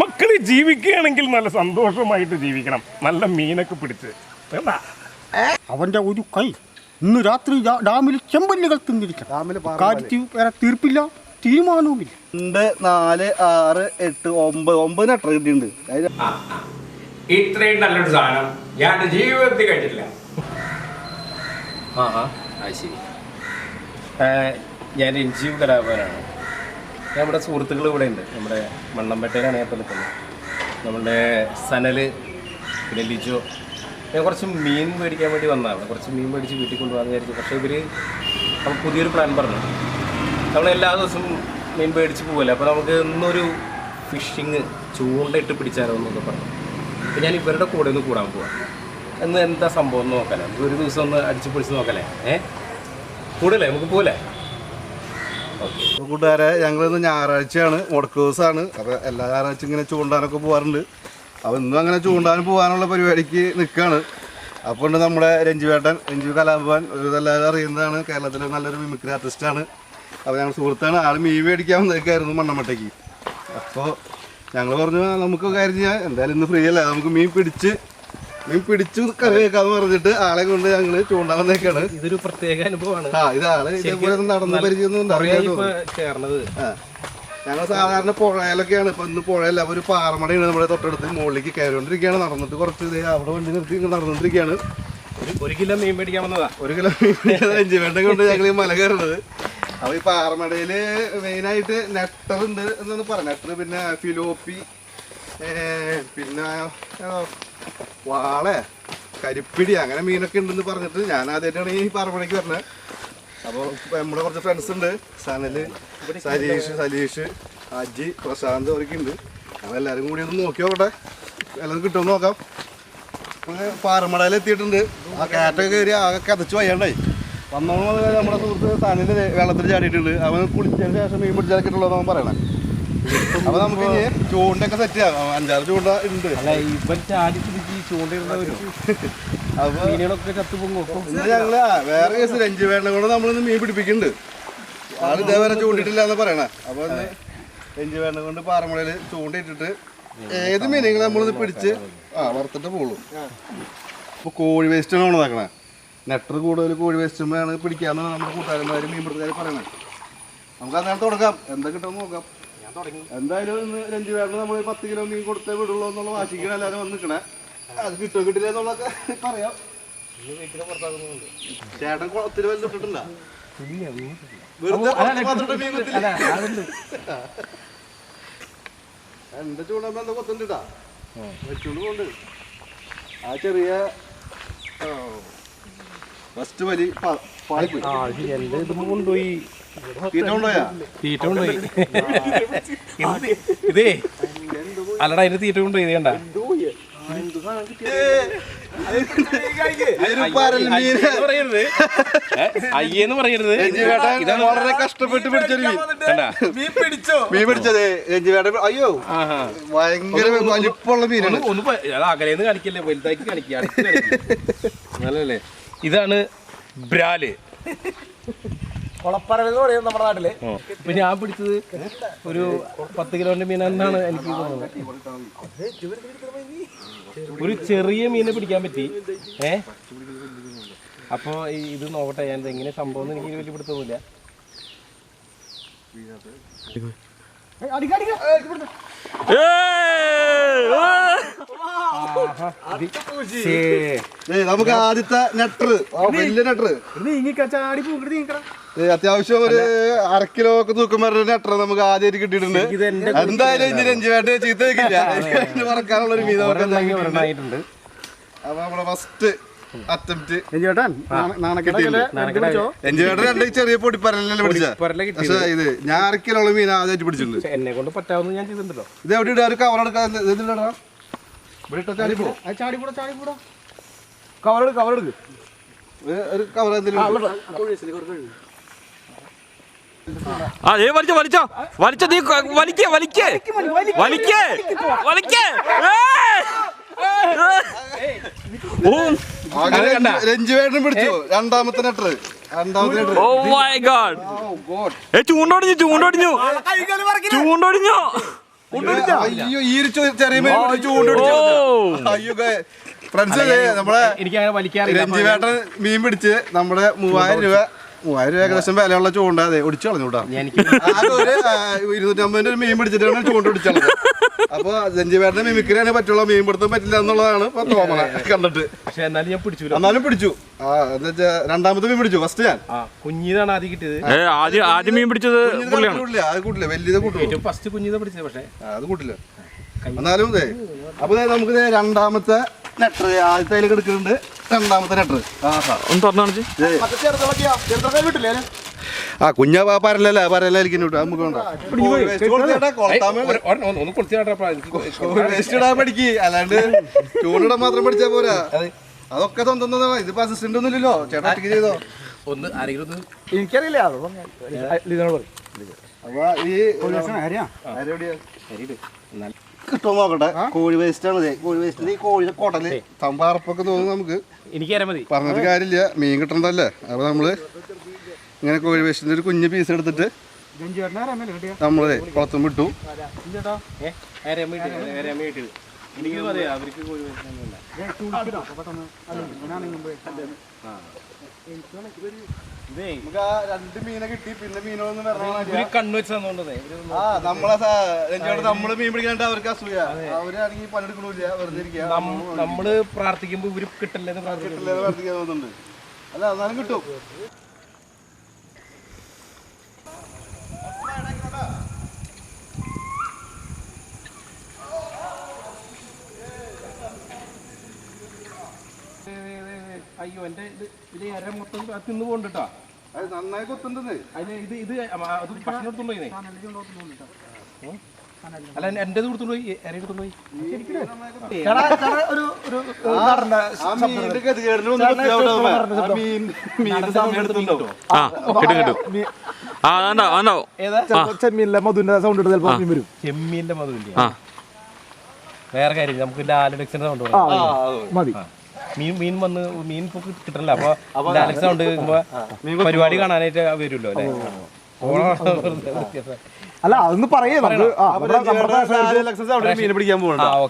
മക്കൾ ജീവിക്കുകയാണെങ്കിൽ നല്ല സന്തോഷമായിട്ട് ജീവിക്കണം. നല്ല മീനൊക്കെ പിടിച്ച്. വേണ്ട അവന്റെ ഒരു കൈ ഇന്ന് രാത്രി ഡാമിൽ ചെമ്പല്ലുകൾ തിന്നിരിക്കണം. കാര്യത്തിൽ വേറെ തീർപ്പില്ല തീരുമാനവുമില്ല. രണ്ട് നാല് ആറ് എട്ട് ഒമ്പത് ഒമ്പത് നെട്ടർ കിട്ടിയിട്ടുണ്ട്. അതിന് ഇത്രയും നല്ലൊരു സാധനം ഞാൻ ജീവിതത്തിൽ കഴിച്ചിട്ടില്ല ആ ആ. അത് ശരി. ഞാൻ രഞ്ജീവ് കലാഭവനാണ് നമ്മുടെ സുഹൃത്തുക്കൾ ഇവിടെ ഉണ്ട്. നമ്മുടെ മണ്ണമ്പേട്ടയിലാണ് ഞാൻ ഇപ്പോൾ നിൽക്കുന്നത്. നമ്മുടെ സനൽ പിന്നെ ലിജോ. ഞാൻ കുറച്ച് മീൻ മേടിക്കാൻ വേണ്ടി വന്നതാണ്. കുറച്ച് മീൻ മേടിച്ച് വീട്ടിൽ കൊണ്ടുപോകാമെന്ന് വിചാരിച്ചു. പക്ഷേ ഇവർ നമുക്ക് പുതിയൊരു പ്ലാൻ പറഞ്ഞു. നമ്മൾ എല്ലാ ദിവസവും മീൻ മേടിച്ച് പോകല്ലേ അപ്പോൾ നമുക്ക് ഇന്നൊരു ഫിഷിങ് ചൂണ്ടയിട്ട് പിടിച്ചാലോ എന്നൊക്കെ പറഞ്ഞു. അപ്പോൾ ഞാൻ ഇവരുടെ കൂടെ ഒന്ന് കൂടാൻ പോവാം. എന്ന് എന്താ സംഭവം എന്ന് നോക്കല്ലേ? ഒരു ദിവസം ഒന്ന് അടിച്ച് പൊളിച്ച് നോക്കലേ ഏ? കൂടല്ലേ? നമുക്ക് ഓക്കെ അപ്പോൾ കൂട്ടുകാരെ ഞങ്ങൾ ഇന്ന് ഞായറാഴ്ചയാണ് മുടക്ക് ദിവസമാണ്. അപ്പോൾ എല്ലാ ഞായറാഴ്ച ഇങ്ങനെ ചൂണ്ടാനൊക്കെ പോകാറുണ്ട് അപ്പോൾ ഇന്നും അങ്ങനെ ചൂണ്ടാൻ പോകാനുള്ള പരിപാടിക്ക് നിൽക്കുകയാണ് അപ്പോൾ ഉണ്ട് നമ്മുടെ രഞ്ജുവേട്ടൻ രഞ്ജു കലാഭവൻ ഒരു എല്ലാവരും അറിയുന്നതാണ്. കേരളത്തിലെ നല്ലൊരു മിമിക്രി ആർട്ടിസ്റ്റാണ് അപ്പോൾ ഞങ്ങൾ സുഹൃത്താണ്. ആൾ മീൻ മേടിക്കാൻ വന്നേക്കായിരുന്നു മണ്ണമ്മട്ടേക്ക്. അപ്പോൾ ഞങ്ങൾ പറഞ്ഞു നമുക്ക് കാര്യം ചെയ്യാം എന്തായാലും ഇന്ന് ഫ്രീ അല്ലേ? നമുക്ക് മീൻ പിടിച്ച് മീൻ പിടിച്ചു കറി വെക്കാന്ന് പറഞ്ഞിട്ട് ആളെ കൊണ്ട് ഞങ്ങൾ ചൂണ്ടാവുന്നേക്കാണ് ഇതൊരു പ്രത്യേക അനുഭവമാണ്. ആ ഇതേപോലെ നടന്ന് പരിചയമൊന്നും ചേർന്നത്. ഞങ്ങൾ സാധാരണ പുഴയിലൊക്കെയാണ്. ഇപ്പൊ ഇന്ന് പുഴയല്ല ഒരു പാറമടയാണ് നമ്മുടെ തൊട്ടടുത്ത്. മുകളിലേക്ക് കയറിക്കൊണ്ടിരിക്കുകയാണ് നടന്നിട്ട് കുറച്ച് ദേ അവിടെ വണ്ടി നിർത്തി നടന്നിട്ടിരിക്കുകയാണ് നടന്നുകൊണ്ടിരിക്കുകയാണ്. ഒരു കിലോ മീൻ മേടിക്കാൻ വന്നതാ. ഒരു കിലോ മീൻ മേടിക്കാൻ അഞ്ചു വേണ്ട കൊണ്ട് ഞങ്ങൾ ഈ മല കയറുന്നത്. അപ്പൊ ഈ പാറമടയിൽ മെയിനായിട്ട് നെട്ടർ ഉണ്ട് എന്നാണ് പറഞ്ഞു നെട്ടർ പിന്നെ ഫിലോപ്പി പിന്നെ വാളെ കരിപ്പിടി അങ്ങനെ മീനൊക്കെ ഉണ്ടെന്ന് പറഞ്ഞിട്ട് ഞാൻ ആദ്യമായിട്ടാണ് ഈ പാറമടയ്ക്ക് വരണത് അപ്പോൾ നമ്മുടെ കുറച്ച് ഫ്രണ്ട്സ് ഉണ്ട്. സനൽ സലീഷ് സലീഷ് അജി പ്രശാന്ത് അവരൊക്കെ ഉണ്ട്. ഞങ്ങളെല്ലാവരും കൂടി ഒന്ന് നോക്കി നോക്കട്ടെ. എല്ലാം കിട്ടുമെന്ന് നോക്കാം. പാറമടയിലെത്തിയിട്ടുണ്ട് പാറമടയിൽ എത്തിയിട്ടുണ്ട്. ആ കാറ്റൊക്കെ കയറി ആകെ കതച്ച് വയ്യാണ്ടായി. വന്നോളം നമ്മുടെ സുഹൃത്ത് സനൽ വെള്ളത്തിൽ ചാടിയിട്ടുണ്ട്. അവൻ കുളിച്ചതിന് ശേഷം മീൻ പിടിച്ചാൽ അവൻ പറയണേ. അപ്പൊ നമുക്ക് ചൂണ്ടൊക്കെ സെറ്റ് ചെയ്യാം. അഞ്ചാറ് ചൂണ്ട ഉണ്ട് അല്ല ഇവൻ ചാടി പിടിച്ച് ചൂണ്ടയിടുന്നവരും അപ്പൊ മീനുകളൊക്കെ ചത്തുപൊങ്ങും ഇന്ന് ഞങ്ങൾ വേറെ കേസ് രഞ്ജി വേണ്ട കൊണ്ട് നമ്മളിന്ന് മീൻ പിടിപ്പിക്കുന്നുണ്ട്. ആൾ ഇതേവരെ ചൂണ്ടിട്ടില്ല എന്ന് പറയണേ. അപ്പൊ രഞ്ജി വേണ്ട കൊണ്ട് പാറമടയിൽ ചൂണ്ടിട്ടിട്ട് ഏത് മീനുകൾ നമ്മളിന്ന് പിടിച്ച് ആ വറുത്തിട്ട് പോകുള്ളൂ ഇപ്പൊ കോഴി വേസ്റ്റാണ് നമ്മൾ നോക്കണേ നെറ്റർ കൂടുതൽ കോഴി വേസ്റ്റുമ്പോഴാണ് പിടിക്കാന്നാണ് നമ്മുടെ കൂട്ടുകാരന്മാര് മീൻ പിടുത്തക്കാർ പറയണേ. നമുക്ക് അതാണ് തുടങ്ങാം എന്താ കിട്ടുമെന്ന് നോക്കാം. എന്തായാലും ഇന്ന് രഞ്ജി വേണ്ട നമ്മൾ പത്ത് കിലോ മീൻ കൊടുത്തേ വിടുള്ളൂ എന്നുള്ള വാശിക്കണം എല്ലാവരും വന്ന് നിൽക്കണേ അത് കിട്ടോ കിട്ടില്ല എന്നുള്ളതൊക്കെ പറയാം. ചേട്ടൻ കുളത്തിൽ വല്ല ഇട്ടിട്ടില്ല. എന്റെ ചൂടാകുമ്പോ എന്താ കൊത്തുണ്ടിട്ടാ വെച്ചോണ്ട് പോണ്ട്. ആ ചെറിയ ഫസ്റ്റ് വലി കൊണ്ടുപോയി. തീറ്റ കൊണ്ടുപോയാ ഇതേ അല്ലടാ അതിന് തീറ്റ കൊണ്ടുപോയി ഇത് കണ്ട. ഒരു പരൽ മീൻ പറയരുത്. ഏ? അയ്യേന്ന് പറയരുത്. വളരെ കഷ്ടപ്പെട്ട് പിടിച്ചൊരു മീൻ. കണ്ടാ. മീൻ പിടിച്ചത് അയ്യോ ഭയങ്കര വലിപ്പമുള്ള മീനാണ്. ഒന്ന് അകലേന്ന് കാണിക്കല്ലേ? വലുതാക്കി കാണിക്കുക നല്ലല്ലേ ഇതാണ് ബ്രാൽ. കൊളപ്പറൽ എന്ന് പറയും നമ്മുടെ നാട്ടിൽ. ഇപ്പൊ ഞാൻ പിടിച്ചത് ഒരു പത്ത് കിലോന്റെ മീനാണെന്നാണ് എനിക്ക് തോന്നുന്നത്. ഒരു ചെറിയ മീനെ പിടിക്കാൻ പറ്റി. ഏ? അപ്പൊ ഈ- ഇത് നോക്കട്ടെ ഞാൻ ഇത് എങ്ങനെ സംഭവം എന്ന് എനിക്ക് വലിയ പിടുത്തൊന്നുമില്ല ഏയ് നമുക്ക് ആദ്യത്തെ നെട്ടർ വലിയ നെട്ടർ ചാടി പൂക്കിട്ട് നീക്കണം അത്യാവശ്യം ഒരു അര കിലോ ഒക്കെ തൂക്കം വരുന്ന നെട്ടർ നമുക്ക് ആദ്യമായിട്ട് കിട്ടിയിട്ടുണ്ട് എന്തായാലും ഇനി രഞ്ജുവേട്ട് ചീത്ത വെക്കില്ല പറക്കാനുള്ള ഒരു അപ്പൊ ഫസ്റ്റ് ചെറിയ പൊടിപ്പരലല്ലേ പിടിച്ച. പക്ഷെ ഇത് ഞാൻ അര കിലോ മീൻ ആദ്യമായിട്ട് പിടിച്ചിട്ടുണ്ട് എന്നെ കൊണ്ട് പറ്റാവുന്ന ഞാൻ ചെയ്തിട്ടുണ്ടല്ലോ ഇത് എവിടെ ഇടാ ഒരു കവർ എടുക്കാൻ ഇതിലിടാ ഇവിടെ ചാടിക്കൂടാ ചാടിക്കൂടാ ഒരു- ഒരു കവർ എന്തെങ്കിലും ആ ഏ വലിച്ചോ വലിച്ചോ. വലിച്ചോ നീ വലിക്കേ വലിക്കേ. വലിക്കേ. വലിക്കേ. ഏയ്! ഓ അങ്ങനെ രഞ്ജുവേട്ടൻ പിടിച്ചു. രണ്ടാമത്തെ നെട്ടർ oh my god oh god ഏ ചൂണ്ടോടിഞ്ഞു ചൂണ്ടോടിഞ്ഞു. ചൂണ്ടോടിഞ്ഞു. അയ്യോ ഈ ഒരു ചെറിയ മീൻ പിടിച്ച് ചൂണ്ടൊടിച്ചു. ഓ അയ്യോ ഫ്രണ്ട്സ് നമ്മളെ രഞ്ജിവേട്ടൻ മീൻ പിടിച്ച് നമ്മുടെ മൂവായിരം രൂപ മൂവായിരം രൂപ ഏകദേശം വിലയുള്ള ചൂണ്ട അതെ ഒടിച്ചു കളഞ്ഞു കേട്ടോ ഇരുന്നൂറ്റമ്പതിന്റെ ഒരു മീൻ പിടിച്ചിട്ടാണ് ചൂണ്ട ഒടിച്ചത് അപ്പൊ രഞ്ജിവേട്ടന്റെ മിമിക്രിയാണ് പറ്റുള്ള മീൻ പിടുത്തം പറ്റില്ല എന്നുള്ളതാണ് ഇപ്പൊ തോന്നണ കണ്ടിട്ട്. പക്ഷെ എന്നാലും ഞാൻ പിടിച്ചു എന്നാലും പിടിച്ചു. ആ എന്താ വെച്ചാ രണ്ടാമത്തെ മീൻ പിടിച്ചു ഫസ്റ്റ് ഞാൻ. ആ കുഞ്ഞിതാണ് ആദ്യം കിട്ടിയത്. ഏ ആദ്യം ആദ്യം മീൻ പിടിച്ചത് കൂട്ടില്ല അത് കൂട്ടില്ല വലിയത് കൂട്ടുള്ളൂ. ഏറ്റവും ഫസ്റ്റ് കുഞ്ഞിതാ പിടിച്ചത് പക്ഷേ. അത് കൂട്ടില്ല. എന്നാലും അതെ അപ്പൊ ദേ നമുക്ക് ദേ രണ്ടാമത്തെ നെട്ടർ ആദ്യത്തെ കിടക്കുന്നുണ്ട് രണ്ടാമത്തെ നെട്ടർ. ആഹാ ഒന്ന് തുറന്നു കാണിച്ച്. ആ കുഞ്ഞ നമുക്ക് പഠിക്ക്. അല്ലാണ്ട് ചൂണ്ടിടാൻ മാത്രം പഠിച്ചാ പോരാ. അതൊക്കെ സ്വന്തം ഇത് ഇതിപ്പോ അസിസ്റ്റന്റ് ഒന്നും ഇല്ലല്ലോ ചേട്ടാ ചെയ്തോ? ഒന്ന് ആരെങ്കിലും എനിക്കറിയില്ല. അപ്പൊ ഈ കിട്ടുമോ നോക്കട്ടെ? കോഴി വേസ്റ്റ് ആണ്. കോഴി വേസ്റ്റിൽ ഈ കോഴിയുടെ കോട്ടൽ തമ്പാറപ്പൊക്കെ തോന്നുന്നു നമുക്ക്. എനിക്ക് മതി. പറഞ്ഞിട്ട് കാര്യമില്ല. മീൻ കിട്ടണ്ടല്ലേ? അപ്പൊ നമ്മൾ ഇങ്ങനെ കോഴി വേസ്റ്റിന്റെ ഒരു കുഞ്ഞു പീസ് എടുത്തിട്ട് നമ്മൾ കുളത്തും വിട്ടു. അവർക്ക് നമുക്ക് ആ രണ്ട് മീനെ കിട്ടി പിന്നെ മീനൊന്നും വരണം ആ നമ്മളെ രഞ്ജിയോട് നമ്മൾ മീൻ പിടിക്കാണ്ട് അവർക്ക് അസൂയ. അവരാണെങ്കിൽ പണിയെടുക്കണില്ല വെറുതെ ഇരിക്കുക നമ്മൾ പ്രാർത്ഥിക്കുമ്പോ ഇവർ കിട്ടില്ലെന്ന് തോന്നുന്നുണ്ട്. അല്ല എന്നാലും കിട്ടും. അയ്യോ എന്റെ ഇത് ഇത് അര മൊത്തം തിന്നു പോകണ്ടോ അത് നന്നായി കൊത്തുണ്ടെന്ന്. അതിന് ഇത് ഇത് അമ- അത് ഭക്ഷണം എടുത്തോണ്ട് പോയിന്നേ അല്ല എന്റെ അതാണ്ടോ അതാണ്ടോ ചെമ്മീനിലെ മധുവിന്റെ സൗണ്ട് എടുത്ത് ചിലപ്പോ വരും. ചെമ്മീന്റെ മധുവിന്റെ ആ. വേറെ കാര്യം നമുക്ക് ലാലഡക്സിന്റെ സൗണ്ട് മതി. മീൻ മീൻ വന്ന് മീൻ ഇപ്പൊ കിട്ടണില്ല അപ്പൊ ലാലക്സ് കൊണ്ട് പരിപാടി കാണാനായിട്ട് വരുമല്ലോ അല്ലേ അല്ല അതൊന്ന് പറയേ നമുക്ക് മീൻ പിടിക്കാൻ ആ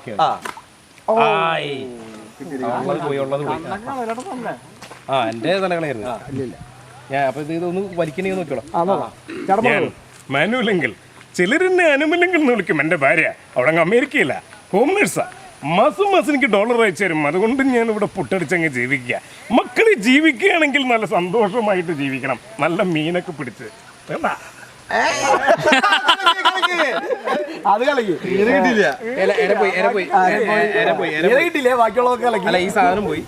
പോകണ്ട എന്റെ തലകളായിരുന്നു ഞാൻ അപ്പൊ ഇത് ഇതൊന്ന് വലിക്കണേ നോക്കിയോളാം മാനുവലെങ്കിൽ ചിലരെന്നെ അനുമല്ലെങ്കിൽ എന്ന് വിളിക്കും എന്റെ ഭാര്യ അവിടെ അങ്ങ് അമേരിക്കയില്ല ഹോം നേഴ്സാ മാസം മാസം എനിക്ക് ഡോളർ അയച്ചു തരും. അതുകൊണ്ട് ഞാൻ ഇവിടെ പുട്ടടിച്ചങ്ങ് ജീവിക്കുക. മക്കൾ ജീവിക്കുകയാണെങ്കിൽ നല്ല സന്തോഷമായിട്ട് ജീവിക്കണം. നല്ല മീനൊക്കെ പിടിച്ച്. വേണ്ട. അത് കളക്കി. കിട്ടിയില്ല. ബാക്കിയുള്ളതൊക്കെ കളക്കി. അല്ല ഈ സാധനം പോയി.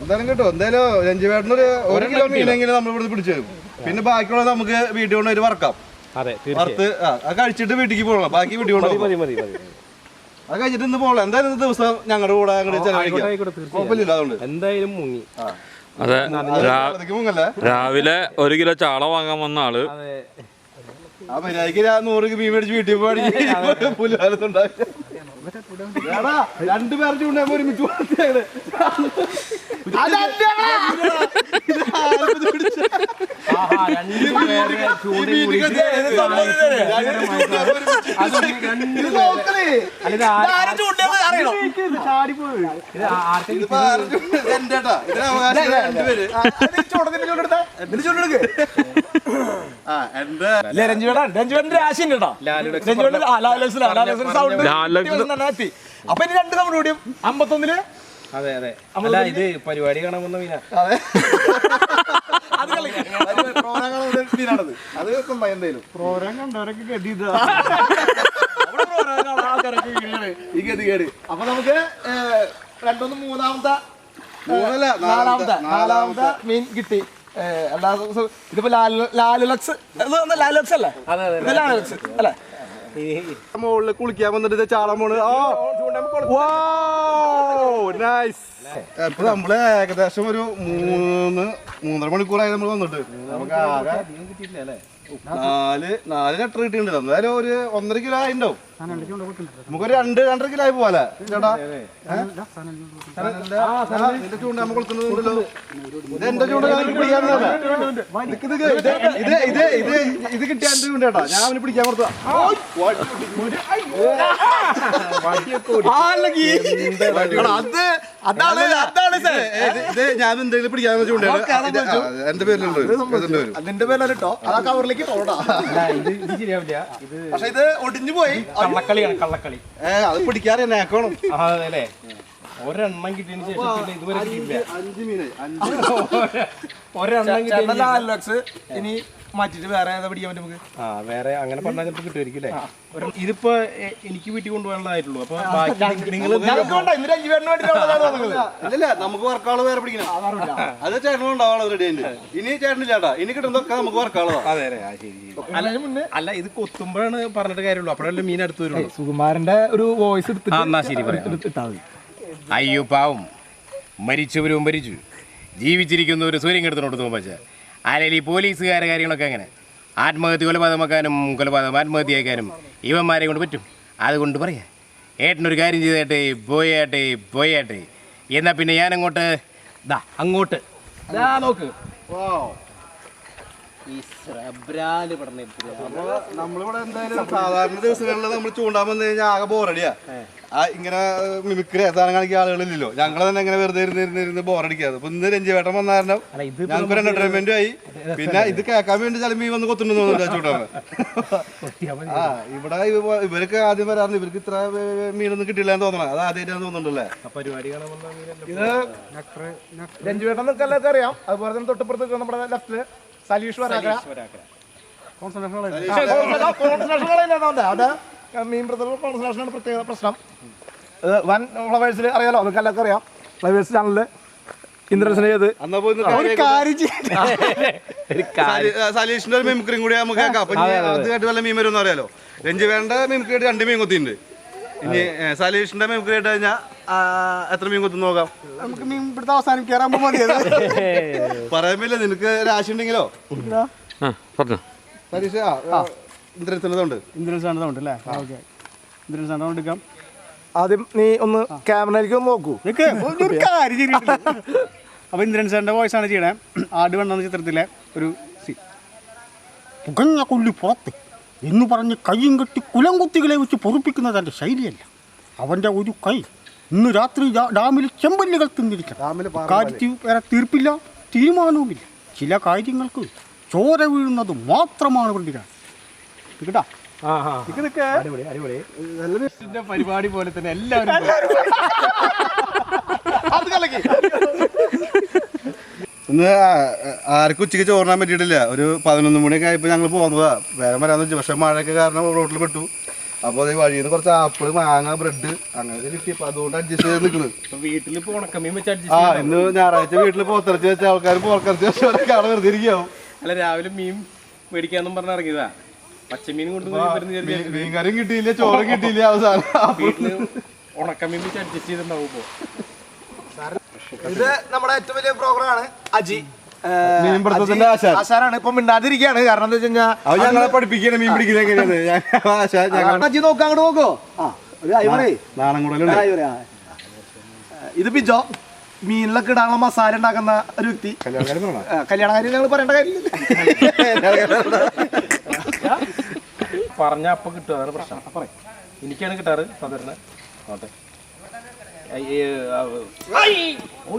എന്തായാലും കേട്ടോ എന്തായാലും രഞ്ജിവേട്ടനൊരു ഒരു കിലോ മീനെങ്കിലും നമ്മൾ ഇവിടുന്ന് പിടിച്ചു തരും. പിന്നെ ബാക്കിയുള്ളത് നമുക്ക് വീട്ടിൽ കൊണ്ടുപോയി വറക്കാം. അതെ വറുത്ത് കഴിച്ചിട്ട് വീട്ടിലേക്ക് പോകണം. ബാക്കി വീട്ടിൽ കൊണ്ടുപോകും. അത് കഴിഞ്ഞിട്ട് ഇന്ന് പോകണം. എന്തായാലും ഇന്ന് ദിവസം ഞങ്ങളുടെ കൂടെ അങ്ങോട്ട് ചെലവഴിക്കാം. കുഴപ്പമില്ല അതുകൊണ്ട്. എന്തായാലും മുങ്ങി. അതെ രാവിലെ ഒരു കിലോ ചാള വാങ്ങാൻ വന്ന ആൾ. അതെ. ആ മര്യാദയ്ക്ക് നൂറ് മീൻ മേടിച്ച് വീട്ടിൽ പോയി പുല്ലാലത്തുണ്ടാവില്ല രണ്ടു പേർ ചൂണ്ടാകുമ്പോ ഒരുമിച്ച് കൊടുത്തേക്കണ്. ആഹാ, ഇത് ഇത് ഇത് അപ്പൊ ഇനി രണ്ട് തവണ കൂടിയും അമ്പത്തൊന്നിൽ? അതെ അതെ. അല്ല ഇത് പരിപാടി കാണാൻ വന്ന മീനാ. അത്. അത് എന്തായാലും പ്രോഗ്രാം കണ്ടവരൊക്കെ ആൾക്കാരൊക്കെ ഇങ്ങനെയാണ്. ഈ ഗതികേട് അപ്പൊ നമുക്ക് രണ്ടൊന്ന് മൂന്നാമത്തെ മൂന്നല്ല നാലാമത്തെ. നാലാമത്തെ മീൻ കിട്ടി. ഇതിപ്പോ ലാലു ലാലുലക്സ് ഇത് ലാലുലക്സ് അല്ലേ? ഇത് ലാലുലക്സ് അല്ലേ? മുകളിൽ കുളിക്കാൻ വന്നിട്ട് ഇത് ചാടാൻ പോണ്. നൈസ്. ഇപ്പൊ നമ്മൾ ഏകദേശം ഒരു മൂന്ന് മൂന്നര മണിക്കൂറായി നമ്മൾ വന്നിട്ട്. നമുക്ക് ആകെ നാല് നാല് ലെറ്റർ കിട്ടിയിട്ടുണ്ട്. എന്തായാലും ഒരു ഒന്നര കിലോ ആയിട്ടുണ്ടാവും നമുക്കൊരു രണ്ട് രണ്ടര കിലോ ആയി പോലെ ചേട്ടാ നിന്റെ ചൂണ്ട നമുക്ക് കൊടുക്കുന്നുണ്ടല്ലോ ഇത് എന്റെ ചൂണ്ട. ഇത് ഇത് ഇത് ഇത് കിട്ടിയ എന്റെ ചൂണ്ട ഞാൻ അവന് പിടിക്കാൻ കൊടുത്ത അത് അതാണ് അതാണ് ഇത് ഞാൻ എന്തെങ്കിലും പിടിക്കാൻ എന്റെ പേരിലുണ്ട് അതിന്റെ കേട്ടോ ആ കവറിലേക്ക് പക്ഷെ ഇത് ഒടിഞ്ഞു പോയി കള്ളക്കളിയാണ് കള്ളക്കളി. ഏഹ് അത് പിടിക്കാറ് നേക്കണം ആ അതെ ഒരെണ്ണം കിട്ടിയതിന് ശേഷം പിന്നെ ഇതുവരെ കിട്ടിയില്ല. അഞ്ച് മീനായി അഞ്ച് ഒരെണ്ണം കിട്ടിയ ഇനി മാറ്റിട്ട് വേറെ ഏതാ പിടിക്കാൻ പറ്റും നമുക്ക്? ആ വേറെ അങ്ങനെ പറഞ്ഞാൽ ചിലപ്പോൾ കിട്ടുമായിരിക്കും അല്ലേ? ഇതിപ്പോ എ- എനിക്ക് വീട്ടിൽ കൊണ്ടുപോകാനുള്ളതായിട്ടുള്ളൂ. അപ്പൊ ബാക്കി നിങ്ങൾ ഇല്ലല്ല നമുക്ക് വർക്കാൾ വേറെ പിടിക്കണം. അത് ചേട്ടനും ഉണ്ടാവാളോ റെഡി ആയിട്ട് ഇനി ചേട്ടനില്ല ഇനി കിട്ടുന്നതൊക്കെ നമുക്ക് വർക്കാളതാ. അതെ അതെ ആ ശരി ശരി. അല്ല അല്ല ഇത് കൊത്തുമ്പോഴാണ് പറഞ്ഞിട്ട് കാര്യമുള്ളൂ. അപ്പോഴല്ലേ മീൻ അടുത്ത് വരുള്ളൂ. സുകുമാരന്റെ ഒരു വോയിസ് എടുത്തിട്ട് ആ എന്നാ ശരി പറയാം. മതി. അയ്യോ പാവം. മരിച്ചവരും മരിച്ചു. ജീവിച്ചിരിക്കുന്നവർ സൂര്യൻ കെടുത്തോട്ട് തോമ്പച്ച അല്ലെങ്കിൽ ഈ പോലീസുകാരെ കാര്യങ്ങളൊക്കെ അങ്ങനെ ആത്മഹത്യ കൊലപാതകമാക്കാനും കൊലപാതകം ആത്മഹത്യയാക്കാനും ഇവന്മാരെ കൊണ്ട് പറ്റും. അതുകൊണ്ട് പറയാം ഏട്ടനൊരു കാര്യം ചെയ്തേട്ടെ പോയാട്ടെ പോയാട്ടെ. എന്നാൽ പിന്നെ ഞാനങ്ങോട്ട് ദാ അങ്ങോട്ട്. ദാ നോക്ക്. അപ്പൊ നമ്മളിവിടെ എന്തായാലും സാധാരണ ദിവസങ്ങളിൽ നമ്മൾ ചൂണ്ടാൻ വന്നു കഴിഞ്ഞാൽ ആകെ ബോറടിയാ ആ ഇങ്ങനെ മിമിക്രി സാധനം കാണിക്കുന്ന ആളുകളില്ലല്ലോ. ഞങ്ങൾ തന്നെ ഇങ്ങനെ വെറുതെ ഇരുന്ന് ഇരുന്ന് ഇരുന്ന് ബോറടിക്കാതെ അപ്പൊ ഇന്ന് രഞ്ജിവേട്ടൻ വന്ന കാരണം ഞങ്ങൾക്ക് ഒരു എന്റർടൈൻമെന്റും ആയി. പിന്നെ ഇത് കേൾക്കാൻ വേണ്ടി ചില മീ വന്ന് കൊത്തുന്നു തോന്നുന്നു ചൂണ്ടാൻ ചൂണ്ടാണ് ആ ഇവിടെ ഇവ- ഇവർക്ക് ആദ്യം വരാറുണ്ട്. ഇവർക്ക് ഇത്ര മീനൊന്നും കിട്ടില്ല എന്ന് തോന്നണം. അത് ആദ്യമായിട്ടാണ് തോന്നുന്നുണ്ടല്ലേ? ഇത് രഞ്ജിവേട്ടൻ നിങ്ങൾക്ക് എല്ലാവർക്കും അറിയാം. അതുപോലെ തന്നെ തൊട്ടപ്പുറത്ത് നമ്മുടെ ലെഫ്റ്റിൽ സലീഷ് വരാക അവിടെ മീൻ കോൺസെൻട്രേഷനാണ് പ്രത്യേക പ്രശ്നം. വൻ ഫ്ലവേഴ്സിൽ അറിയാലോ എല്ലാവർക്കും അറിയാം. ഫ്ലവേഴ്സ് ചാനലിൽ ഇന്ദ്രൻസിനെ ചെയ്ത് സലീഷിന്റെ ഒരു മിമിക്രിയും കൂടി നമുക്ക് കേൾക്കാം. അപ്പൊ വല്ല മീൻ വരുമെന്ന് അറിയാലോ. മിമിക്രി ആയിട്ട് രണ്ട് മീൻ കൊത്തിണ്ട് ഇനി സലീഷിന്റെ മിമിക്രി ആയിട്ട് കഴിഞ്ഞാൽ എത്ര മീൻ കൊത്തു നോക്കാം? നമുക്ക് മീൻ ഇവിടുത്തെ അവസാനം മതി. മതിയത് പറ്റില്ല നിനക്ക് രാശി ഉണ്ടെങ്കിലോ ഇന്ദ്രത്തിനുണ്ട് ഇന്ദ്രൻസ് ഉണ്ട് അല്ലേ? ഓക്കെ. ഇന്ദ്രൻസ് ആണ് എടുക്കാം. ആദ്യം നീ ഒന്ന് ക്യാമറയിലേക്ക് ഒന്ന് നോക്കൂ. ഒരു കാര്യം അപ്പൊ ഇന്ദ്രൻസാറിന്റെ വോയിസ് ആണ് ചെയ്യണേ. ആട് വേണ്ടെന്ന ചിത്രത്തിലെ ഒരു സീ പുകഞ്ഞ കൊല്ലി പുറത്ത് എന്ന് പറഞ്ഞ് കയ്യും കെട്ടി കുലം കുത്തികളെ വെച്ച് പൊറുപ്പിക്കുന്നത് എന്റെ ശൈലിയല്ല. അവന്റെ ഒരു കൈ ഇന്ന് രാത്രി ഡാമിൽ ചെമ്പല്ലുകൾ തിന്നിരിക്കണം. കാര്യത്തിൽ വേറെ തീർപ്പില്ല തീരുമാനവുമില്ല. ചില കാര്യങ്ങൾക്ക് ചോര വീഴുന്നത് മാത്രമാണ് പ്രതികാരം കേട്ടാ പരിപാടി പോലെ തന്നെ എല്ലാവരും ഇന്ന് ആർക്കും ഉച്ചയ്ക്ക് ചോറിനാൻ പറ്റിയിട്ടില്ല. ഒരു പതിനൊന്ന് മണിയൊക്കെ ആയപ്പോൾ ഞങ്ങൾ പോകുന്നതാ വേഗം വരാന്ന് വെച്ചു. പക്ഷെ മഴയൊക്കെ കാരണം റോട്ടിൽ പെട്ടു. അപ്പോൾ അത് വഴിയിൽ നിന്ന് കുറച്ച് ആപ്പിൾ മാങ്ങ ബ്രെഡ് അങ്ങനെ കിട്ടി അപ്പൊ അതുകൊണ്ട് അഡ്ജസ്റ്റ് ചെയ്ത് നിൽക്കുന്നത് വീട്ടിൽ ഇപ്പോൾ ഉണക്കമീൻ വെച്ച് അഡ്ജസ്റ്റ് ആ ഇന്ന് ഞായറാഴ്ച വീട്ടിൽ പോത്തിറച്ചി വെച്ച ആൾക്കാർ പോർക്കറച്ചി വെച്ചവരൊക്കെ അവിടെ വെറുതെ ഇരിക്കാവും. അല്ല രാവിലെ മീൻ മേടിക്കാന്നും പറഞ്ഞ ഇറങ്ങിയതാ. പച്ചമീൻ കൊണ്ട് വരുന്ന മീ- മീൻകറിയും കിട്ടിയില്ല ചോറും കിട്ടിയില്ല അവസാനം വീട്ടിൽ ഉണക്കമീൻ വെച്ച് അഡ്ജസ്റ്റ് ചെയ്തിട്ടുണ്ടാവും ഇത് നമ്മുടെ ഏറ്റവും വലിയ പ്രോഗ്രാം ആണ് അജി. ആശാൻ. ഇപ്പൊ മിണ്ടാതിരിക്കുകയാണ് കാരണം എന്താ വെച്ച് കഴിഞ്ഞാൽ ഞങ്ങളെ പഠിപ്പിക്കണം മീൻ പിടിക്കുന്നത് എങ്ങനെയാണ്? നോക്കാം അങ്ങോട്ട് നോക്കോ. ആ ഇത് പിജോ മീനിലൊക്കെ ഇടാനുള്ള മസാല ഉണ്ടാക്കുന്ന ഒരു വ്യക്തി. കല്യാണക്കാരി ഞങ്ങൾ പറയേണ്ട കാര്യമില്ല. പറഞ്ഞ അപ്പൊ കിട്ടും അതാണ് പ്രശ്നം. എനിക്കാണ് കിട്ടാറ് സാധാരണ. ഓ.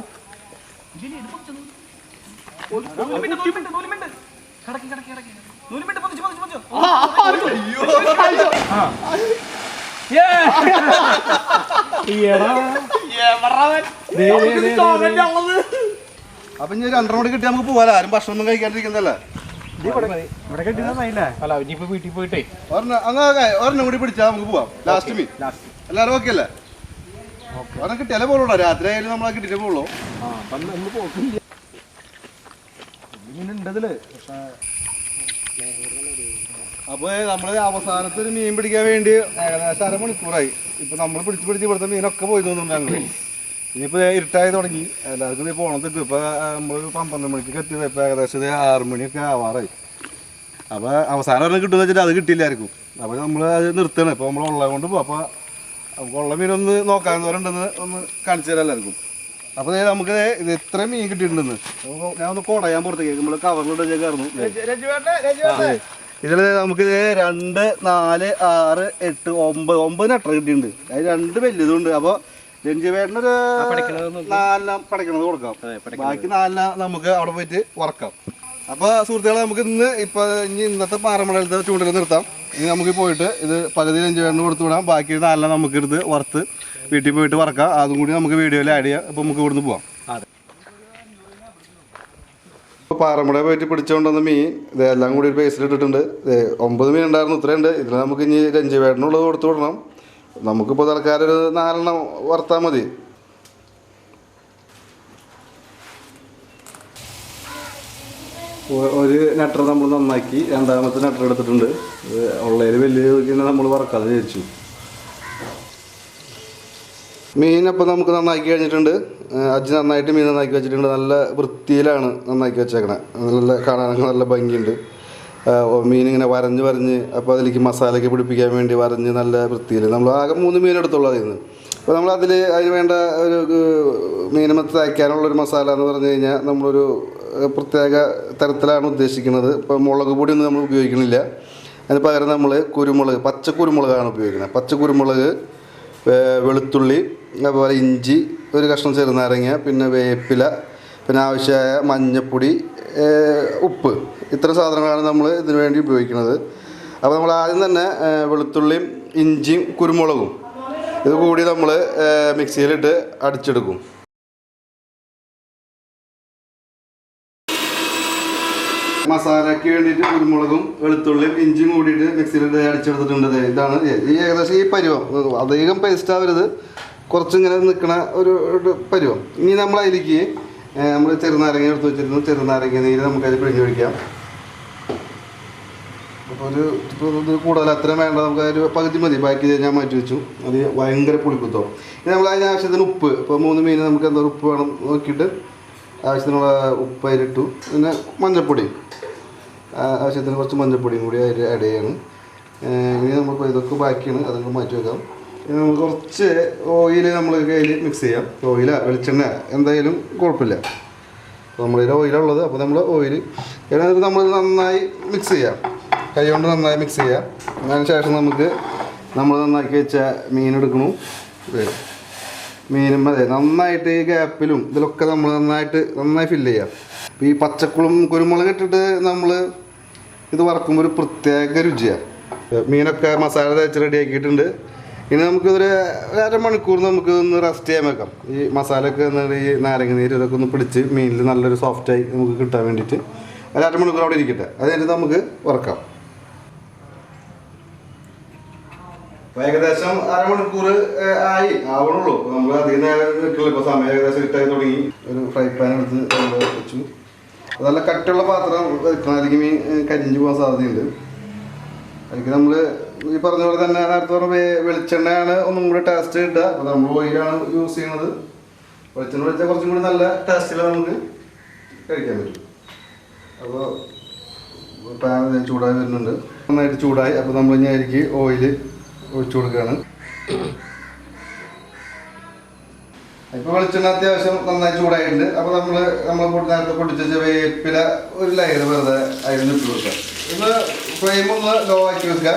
അപ്പൊ ഇനി രണ്ടെണ്ണം കൂടി കിട്ടി. നമുക്ക് പോകാലോ ആരും ഭക്ഷണം ഒന്നും കഴിക്കാണ്ടിരിക്കുന്നല്ലേ വീട്ടിൽ പോയിട്ടേ അങ്ങനെ ഒരെണ്ണം കൂടി പിടിച്ചാൽ നമുക്ക് പോവാം ലാസ്റ്റ് മീൻ എല്ലാരും ഓക്കെ അല്ലേ കിട്ടിയാലേ പോലുള്ളൂ രാത്രി ആയാലും നമ്മളെ കിട്ടിയിട്ടേ പോകുള്ളൂ അപ്പൊ നമ്മൾ അവസാനത്തെ ഒരു മീൻ പിടിക്കാൻ വേണ്ടി ഏകദേശം അരമണിക്കൂറായി. ഇപ്പൊ നമ്മൾ പിടിച്ച് പിടിച്ച് ഇവിടുത്തെ മീനൊക്കെ പോയി തോന്നുന്നു ഞങ്ങൾ ഇനിയിപ്പോ ഇരുട്ടായി തുടങ്ങി. എല്ലാവർക്കും ഇപ്പൊ പോണത്തിട്ട് ഇപ്പൊ നമ്മൾ പന്ത്രണ്ട് മണിക്ക് എത്തിയത്. ഇപ്പൊ ഏകദേശം ഇത് മണിയൊക്കെ ആവാറായി. അപ്പോൾ അവസാനം ഒരെണ്ണം കിട്ടുമെന്ന് വെച്ചിട്ട് അത് കിട്ടിയില്ലായിരിക്കും. അപ്പോൾ നമ്മൾ അത് നിർത്തണം. ഇപ്പോൾ നമ്മൾ ഉള്ളത് കൊണ്ട് പോകും അപ്പോൾ നമുക്ക് ഉള്ള മീനൊന്ന് നോക്കാൻ ഉണ്ടെന്ന് ഒന്ന് കാണിച്ചു തരാം എല്ലാവർക്കും. അപ്പോൾ ദേ നമുക്ക് ഇത് എത്ര മീൻ കിട്ടിയിട്ടുണ്ടെന്ന്. ഞാൻ ഒന്ന് കുടയാൻ പുറത്തേക്ക്. നമ്മൾ കവറിലിട്ട് കയറുന്നു ഇതിൽ നമുക്ക് രണ്ട് നാല് ആറ് എട്ട് ഒമ്പത്. ഒമ്പത് നെട്ടർ കിട്ടിയിട്ടുണ്ട്? അതിന് രണ്ട് വലുതുണ്ട്. അപ്പൊ രഞ്ജിവേട്ടനൊരു നാലെണ്ണം പടക്കണത് കൊടുക്കാം. ബാക്കി നാലെണ്ണം നമുക്ക് അവിടെ പോയിട്ട് വറക്കാം. അപ്പൊ സുഹൃത്തുക്കളെ നമുക്ക് ഇന്ന് ഇപ്പൊ ഇനി ഇന്നത്തെ പാറമടലത്തെ ചൂണ്ടൽ നിർത്താം. ഇനി നമുക്ക് പോയിട്ട് ഇത് പകുതി രഞ്ജിവേട്ടന് കൊടുത്തു വിടാം. ബാക്കി നാലെണ്ണം നമുക്ക് എടുത്ത് വറുത്ത് വീട്ടിൽ പോയിട്ട് വറക്കാം. അതും കൂടി നമുക്ക് വീഡിയോയിൽ ആഡ് ചെയ്യാം. അപ്പോൾ നമുക്ക് ഇവിടുന്ന് പോവാം. ഇപ്പോൾ പാറമട പോയിട്ട് പിടിച്ചുകൊണ്ടുവന്ന മീൻ ഇതെല്ലാം കൂടി ഒരു ബേസിൽ ഇട്ടിട്ടുണ്ട്. ദേ ഒമ്പത് മീൻ ഉണ്ടായിരുന്നു ഇത്രയുണ്ട് ഇതിൽ നമുക്ക് ഇനി രഞ്ജിവേട്ടനുള്ളത് കൊടുത്തു വിടണം. നമുക്കിപ്പോൾ തൽക്കാലം ഒരു നാലെണ്ണം വറുത്താൽ മതി. ഒരു നെട്ടർ നമ്മൾ നന്നാക്കി രണ്ടാമത്തെ നെട്ടർ എടുത്തിട്ടുണ്ട്. ഉള്ളതിൽ വലിയ നമ്മൾ വറക്കാതെ വിചാരിച്ചു. മീനപ്പം നമുക്ക് നന്നാക്കി കഴിഞ്ഞിട്ടുണ്ട്. അജ്ജ് നന്നായിട്ട് മീൻ നന്നാക്കി വെച്ചിട്ടുണ്ട്. നല്ല വൃത്തിയിലാണ് നന്നാക്കി വെച്ചേക്കണേ. നല്ല കാണാനൊക്കെ നല്ല ഭംഗിയുണ്ട്. മീൻ ഇങ്ങനെ വരഞ്ഞ് വരഞ്ഞ് അപ്പോൾ അതിലേക്ക് മസാലയൊക്കെ പിടിപ്പിക്കാൻ വേണ്ടി വരഞ്ഞ് നല്ല വൃത്തിയിൽ നമ്മൾ ആകെ മൂന്ന് മീൻ എടുത്തുള്ളൂ അതിൽ നിന്ന്. അപ്പോൾ നമ്മൾ അതിൽ അതിന് വേണ്ട ഒരു മീനമത്ത് തയ്ക്കാനുള്ള ഒരു മസാല എന്ന് പറഞ്ഞു കഴിഞ്ഞാൽ നമ്മളൊരു പ്രത്യേക തരത്തിലാണ് ഉദ്ദേശിക്കുന്നത്. ഇപ്പോൾ മുളക് പൊടിയൊന്നും നമ്മൾ ഉപയോഗിക്കുന്നില്ല അതിന് പകരം നമ്മൾ കുരുമുളക് പച്ച കുരുമുളകാണ് ഉപയോഗിക്കുന്നത് പച്ച കുരുമുളക് വെളുത്തുള്ളി അതുപോലെ ഇഞ്ചി ഒരു കഷ്ണം ചെറുനാരങ്ങ പിന്നെ വേപ്പില പിന്നെ ആവശ്യമായ മഞ്ഞൾപ്പൊടി ഉപ്പ്. ഇത്ര സാധനങ്ങളാണ് നമ്മൾ ഇതിനു വേണ്ടി ഉപയോഗിക്കുന്നത്. അപ്പോൾ നമ്മൾ ആദ്യം തന്നെ വെളുത്തുള്ളിയും ഇഞ്ചിയും കുരുമുളകും ഇത് കൂടി നമ്മൾ മിക്സിയിലിട്ട് അടിച്ചെടുക്കും. മസാലയ്ക്ക് വേണ്ടിയിട്ട് കുരുമുളകും വെളുത്തുള്ളിയും ഇഞ്ചിയും കൂടിയിട്ട് മിക്സിയിലിട്ട് അടിച്ചെടുത്തിട്ടുണ്ട് ഇതാണ് ഈ ഏകദേശം ഈ പരിവം. അധികം പേസ്റ്റ് ആവരുത്. കുറച്ചിങ്ങനെ നിൽക്കണ ഒരു പരുവം. ഇനി നമ്മൾ അതിലേക്ക് നമ്മൾ ചെറുനാരങ്ങ എടുത്ത് വെച്ചിരുന്നു. ചെറുനാരങ്ങ നീര് നമുക്കതിൽ പിഴിഞ്ഞ് ഒഴിക്കാം. അപ്പോൾ ഒരു ഇത് കൂടുതൽ അത്രയും വേണ്ട. നമുക്ക് ഒരു പകുതി മതി. ബാക്കി ഞാൻ മാറ്റി വെച്ചു. അത് ഭയങ്കര പുളിക്കുത്തോ. ഇനി നമ്മൾ അതിന് ആവശ്യത്തിന് ഉപ്പ്. ഇപ്പോൾ മൂന്ന് മീൻ നമുക്ക് എന്താ ഉപ്പ് വേണം നോക്കിയിട്ട് ആവശ്യത്തിനുള്ള ഉപ്പ് അതിലിട്ടു. പിന്നെ മഞ്ഞൾപ്പൊടി. ആവശ്യത്തിന് കുറച്ച് മഞ്ഞൾപ്പൊടിയും കൂടി അതിൽ ആഡ് ചെയ്യാണ്. ഇനി നമുക്ക് ഇതൊക്കെ ബാക്കിയാണ്. അതൊക്കെ മാറ്റി വെക്കാം. കുറച്ച് ഓയിൽ നമ്മൾ കയ്യിൽ മിക്സ് ചെയ്യാം. ഓയില വെളിച്ചെണ്ണ എന്തായാലും കുഴപ്പമില്ല. നമ്മളിൽ ഓയിലുള്ളത് അപ്പോൾ നമ്മൾ ഓയിൽ ഇതിനകത്ത് നമ്മൾ നന്നായി മിക്സ് ചെയ്യാം. കൈ കൊണ്ട് നന്നായി മിക്സ് ചെയ്യാം. അതിന് ശേഷം നമുക്ക് നമ്മൾ നന്നാക്കി വെച്ച മീൻ എടുക്കണു. മീനും അതെ നന്നായിട്ട് ഈ ഗ്യാപ്പിലും ഇതിലൊക്കെ നമ്മൾ നന്നായിട്ട് നന്നായി ഫില്ല് ചെയ്യാം. അപ്പോൾ ഈ പച്ചക്കുളം കുരുമുളക് ഇട്ടിട്ട് നമ്മൾ ഇത് വറക്കുമ്പോൾ ഒരു പ്രത്യേക രുചിയാണ് മീനൊക്കെ മസാല തേച്ച് റെഡി ആക്കിയിട്ടുണ്ട്. ഇനി നമുക്കിതൊരു അരമണിക്കൂർ നമുക്ക് ഒന്ന് റെസ്റ്റ് ചെയ്യാൻ വെക്കാം. ഈ മസാലയൊക്കെ എന്നിട്ട് ഈ നാരങ്ങ നീര് ഇതൊക്കെ ഒന്ന് പിടിച്ച് മീനിൽ നല്ലൊരു സോഫ്റ്റായി നമുക്ക് കിട്ടാൻ വേണ്ടിയിട്ട് ഒരു അരമണിക്കൂർ അവിടെ ഇരിക്കട്ടെ. അത് കഴിഞ്ഞ് നമുക്ക് വറക്കാം. ഏകദേശം അരമണിക്കൂർ ആയി. ആവണുള്ളൂ. നമ്മൾ അധികം നേരം കിട്ടില്ല ഇപ്പോൾ സമയം ഏകദേശം ഇട്ടായി തുടങ്ങി. ഒരു ഫ്രൈ പാൻ എടുത്ത് വെച്ചു. നല്ല കട്ടിയുള്ള പാത്രം വെക്കണം. അല്ലെങ്കിൽ മീൻ കരിഞ്ഞു പോകാൻ സാധ്യതയുണ്ട്. അല്ലെങ്കിൽ നമ്മൾ ഈ പറഞ്ഞ പോലെ തന്നെ നേരത്തെ പറഞ്ഞ വെളിച്ചെണ്ണയാണ് ഒന്നും കൂടി ടേസ്റ്റ് കിട്ടുക. അപ്പോൾ നമ്മൾ ഓയിലാണ് യൂസ് ചെയ്യുന്നത് വെളിച്ചെണ്ണ ഒഴിച്ചാൽ കുറച്ചും കൂടി നല്ല ടേസ്റ്റിൽ നമുക്ക് കഴിക്കാൻ പറ്റും. അപ്പോൾ പാൻ ചൂടായി വരുന്നുണ്ട്. നന്നായിട്ട് ചൂടായി. അപ്പോൾ നമ്മൾ ഇനി അതിലേക്ക് ഓയിൽ ഒഴിച്ചു കൊടുക്കുകയാണ് ഇപ്പോൾ വെളിച്ചെണ്ണ അത്യാവശ്യം നന്നായി ചൂടായിട്ടുണ്ട്. അപ്പോൾ നമ്മൾ നമ്മൾ നേരത്തെ പൊട്ടിച്ച വേപ്പില ഒരു ലെയർ വെറുതെ അതിൽ ഇട്ട് കൊടുക്കുക ഇന്ന് ഫ്ലെയിം ഒന്ന് ലോ ആക്കി വെക്കുക.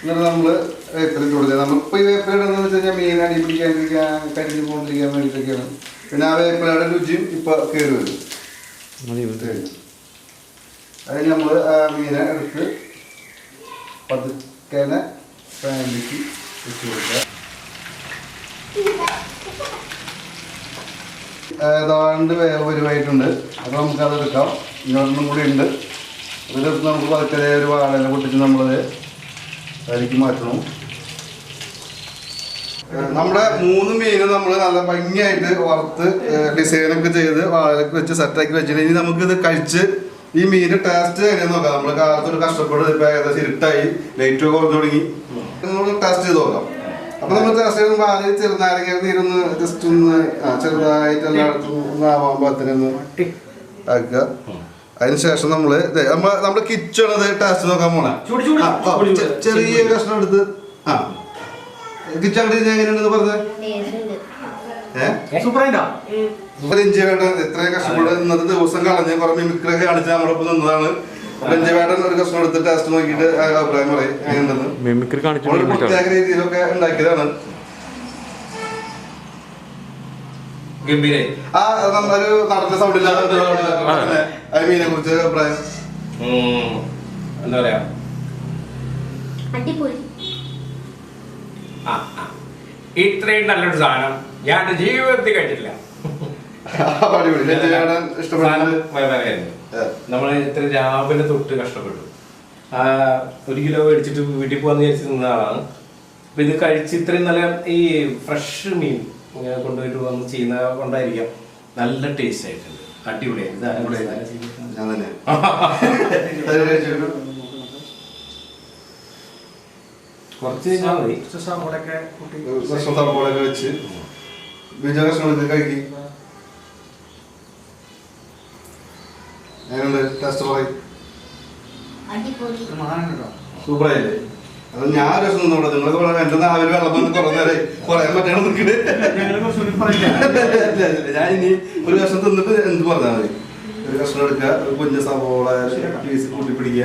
എന്നിട്ട് നമ്മൾ വേപ്പില ഇട്ട് കൊടുക്കുക നമ്മളിപ്പോൾ ഈ വേപ്പില ഇടുന്നത് വെച്ച് കഴിഞ്ഞാൽ മീൻ അടി പിടിക്കാണ്ടിരിക്കാൻ കരിഞ്ഞ് പോകാണ്ടിരിക്കാൻ വേണ്ടിയിട്ടൊക്കെയാണ്. പിന്നെ ആ വേപ്പിലയുടെ രുചിയും ഇപ്പോൾ കയറി വരും അതിന് നമ്മൾ ആ മീനെ എടുത്ത് പതുക്കനെ പാനിലേക്ക് വെച്ച് കൊടുക്കുക. ഏതാണ്ട് വേവ് വരുമായിട്ടുണ്ട് അപ്പോൾ നമുക്കത് എടുക്കാം ഇങ്ങോട്ടും കൂടി ഉണ്ട്. അതിലെടുത്ത് നമുക്ക് പതുക്കെ ദേ ഒരു വാഴനെ പൊട്ടിച്ച് നമ്മളത് അതിലേക്ക് മാറ്റണം. നമ്മുടെ മൂന്ന് മീന് നമ്മൾ നല്ല ഭംഗിയായിട്ട് വറുത്ത് ഡിസൈനൊക്കെ ചെയ്ത് വാഴയൊക്കെ വെച്ച് സെറ്റാക്കി വെച്ചിട്ട് ഇനി നമുക്കിത് കഴിച്ച് ഈ മീന് ടേസ്റ്റ് എങ്ങനെയാന്ന് നോക്കാം. നമ്മൾ കാലത്തൊരു കഷ്ടപ്പെട്ട് ഇപ്പൊ ഏകദേശം ഇരുട്ടായി ലൈറ്റ് കുറഞ്ഞു തുടങ്ങി. നമ്മൾ ടേസ്റ്റ് ചെയ്ത് നോക്കാം. അപ്പൊ നമ്മൾ ടേസ്റ്റ് ചെയ്യുമ്പോൾ ആദ്യം ചെറുനാരങ്ങ നീരൊന്ന് ജസ്റ്റ് ഒന്ന് ചെറുതായിട്ട് എല്ലായിടത്തും ഒന്ന് ആവാൻ പാകത്തിനൊന്ന് ആക്കുക. അതിനുശേഷം നമ്മൾ ദേ, നമ്മ നമ്മുടെ കിച്ചൺ ടേസ്റ്റ് നോക്കാൻ പോണേ. ചെറിയ കഷ്ണം എടുത്ത് ആ. കിച്ചൺ എങ്ങനെയാണെന്ന് പറഞ്ഞത് പറഞ്ഞേ? ഇത്രയും കഷ്ടപ്പെട്ട് ഇന്നത്തെ ദിവസം കളഞ്ഞ് കുറെ മിമിക്രി കാണിച്ച് നമ്മുടെ ഒപ്പം നിന്നതാണ് രഞ്ജി വേട്ടൻ ഒരു കഷ്ണം എടുത്ത് ടേസ്റ്റ് നോക്കിയിട്ട് അഭിപ്രായം പറയും. മിമിക്രി കാണിച്ചു പ്രത്യേക രീതിയിലൊക്കെ ഉണ്ടാക്കിയതാണ്. ഗംഭീരേ ആ നല്ലൊരു നടന്ന സൗണ്ടില്ലാതെ മീനെ കുറിച്ച് അഭിപ്രായം. ഉം, എന്താ പറയാ? അടിപൊളി. ആ, ആ. ഇത്രയും നല്ലൊരു സാധനം ഞാൻ എന്റെ ജീവിതത്തിൽ കഴിച്ചിട്ടില്ല നമ്മൾ ഇത്ര രാവിലെ തൊട്ട് കഷ്ടപ്പെട്ടു. ആ ഒരു കിലോ മേടിച്ചിട്ട് വീട്ടിൽ പോകാന്ന് വിചാരിച്ച് നിന്നതാണ്. അപ്പൊ ഇത് കഴിച്ച് ഇത്രയും നല്ല ഈ ഫ്രഷ് മീൻ. ഇങ്ങനെ കൊണ്ടുപോയിട്ട് വന്ന് ചെയ്യുന്ന കൊണ്ടായിരിക്കാം. നല്ല ടേസ്റ്റ് ആയിട്ടുണ്ട്. അടിപൊളിയായി. ഇത് അടിപൊളിയായി. ഞാൻ തന്നെ. അത് കഴിച്ചിട്ട് കുറച്ച് കഴിഞ്ഞാൽ മതി. സാമ്പോടൊക്കെ കൂട്ടി കഷ്ണം തമ്പോളൊക്കെ വെച്ച്. ബീജ കഷ്ണം എടുത്ത് കഴിക്കി എങ്ങനെയുണ്ട്? ടേസ്റ്റ് പറയും. സൂപ്പറായില്ലേ? അത് ഞാൻ നിന്നോട്ടെ നിങ്ങൾക്ക് പറയാം എന്റെ നാവിൽ വെള്ളം വന്ന് കുറെ നേരം പറയാൻ പറ്റാണ് ഞാൻ ഇനി ഒരു കഷ്ണം തിന്നിട്ട് എന്ത് പറഞ്ഞാൽ മതി? ഒരു കഷ്ണം എടുക്കുക ഒരു കുഞ്ഞ് സവോള പീസ് കൂട്ടി പിടിക്കുക.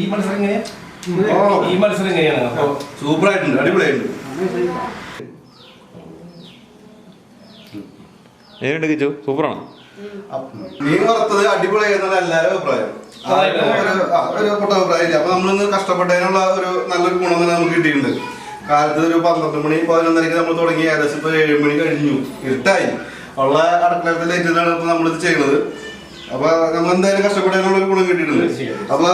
ഈ മത്സരം എങ്ങനെയാ. ഈ മത്സരം എങ്ങനെയാണ്? അപ്പൊ സൂപ്പറായിട്ടുണ്ട്. അടിപൊളിയായിട്ടുണ്ട്. എങ്ങനെയുണ്ട് കിച്ചു സൂപ്പറാണ്? മീൻ വറുത്തത് അടിപൊളിയായിരുന്നത് എല്ലാവരും അഭിപ്രായം. ഒരു ആ, ഒരു പൊട്ട അഭിപ്രായം അപ്പൊ നമ്മളിന്ന് കഷ്ടപ്പെട്ടതിനുള്ള ഒരു നല്ലൊരു ഗുണം തന്നെ നമുക്ക് കിട്ടിയിട്ടുണ്ട്. കാലത്ത് ഒരു പന്ത്രണ്ട് മണി പതിനൊന്നരക്ക് നമ്മൾ തുടങ്ങി. ഏകദേശം ഇപ്പൊ ഏഴ് മണി കഴിഞ്ഞു. ഇരുട്ടായി. ഉള്ള അടുക്കളത്തെ ലൈറ്റിലാണ് ഇപ്പൊ നമ്മളിത് ചെയ്യുന്നത് അപ്പൊ നമ്മൾ എന്തായാലും കഷ്ടപ്പെട്ടതിനുള്ള ഒരു ഗുണം കിട്ടിയിട്ടുണ്ട്. അപ്പൊ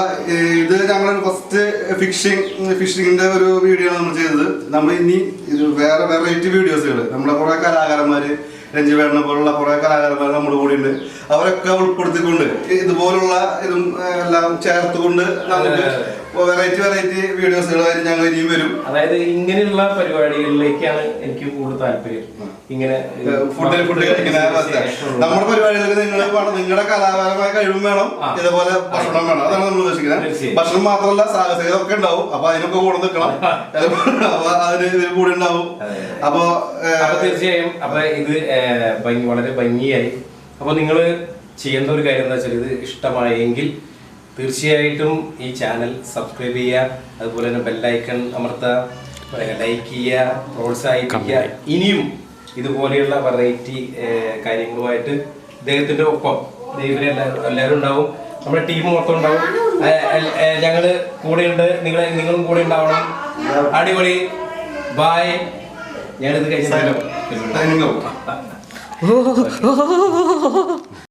ഇത് ഞങ്ങളൊരു ഫസ്റ്റ് ഫിഷിംഗ് ഫിഷിങ്ങിന്റെ ഒരു വീഡിയോ ആണ് നമ്മൾ ചെയ്തത്. നമ്മൾ ഇനി ഇത് വേറെ വെറൈറ്റി വീഡിയോസുകൾ നമ്മുടെ കുറെ കലാകാരന്മാര് രഞ്ജി വേണ പോലുള്ള കുറെ കലാകാരന്മാർ നമ്മുടെ കൂടെ ഉണ്ട് അവരൊക്കെ ഉൾപ്പെടുത്തിക്കൊണ്ട് ഇതുപോലുള്ള ഇതും എല്ലാം ചേർത്തുകൊണ്ട് നമുക്ക് വെറൈറ്റി വെറൈറ്റി വീഡിയോസുകളായിട്ട് ഞങ്ങൾ ഇനിയും വരും. അതായത് ഇങ്ങനെയുള്ള പരിപാടികളിലേക്കാണ് എനിക്ക് കൂടുതൽ താല്പര്യം. ഇങ്ങനെ ഫുഡിൽ ഫുഡ് കഴിക്കുന്ന നമ്മുടെ പരിപാടികൾക്ക് നിങ്ങൾ നിങ്ങളുടെ കലാപരമായ കഴിവും വേണം. ഇതേപോലെ ഭക്ഷണം വേണം. അതാണ് നമ്മൾ ഉദ്ദേശിക്കുന്നത്. ഭക്ഷണം മാത്രമല്ല സാഹസികത ഒക്കെ ഉണ്ടാവും. അപ്പൊ അതിനൊക്കെ കൂടെ നിൽക്കണം. അപ്പൊ അതിന് ഇതിൽ കൂടെ ഉണ്ടാവും. അപ്പൊ തീർച്ചയായും അപ്പൊ ഇത് വളരെ ഭംഗിയായി. അപ്പൊ നിങ്ങൾ ചെയ്യേണ്ട ഒരു കാര്യം എന്താ വെച്ചാൽ ഇത് ഇഷ്ടമായെങ്കിൽ തീർച്ചയായിട്ടും ഈ ചാനൽ സബ്സ്ക്രൈബ് ചെയ്യുക അതുപോലെ തന്നെ ബെല്ലൈക്കൺ അമർത്ത ലൈക്ക് ചെയ്യുക പ്രോത്സാഹിപ്പിക്കുക. ഇനിയും ഇതുപോലെയുള്ള വെറൈറ്റി കാര്യങ്ങളുമായിട്ട് ഇദ്ദേഹത്തിന്റെ ഒപ്പം ദൈവം എല്ലാവരും ഉണ്ടാവും. നമ്മുടെ ടീം മൊത്തം ഉണ്ടാവും. ഞങ്ങൾ കൂടെയുണ്ട്. നിങ്ങൾ നിങ്ങളും കൂടെ ഉണ്ടാവണം. അടിപൊളി. ബായ് ഞാനിത് കഴിച്ചാലോ.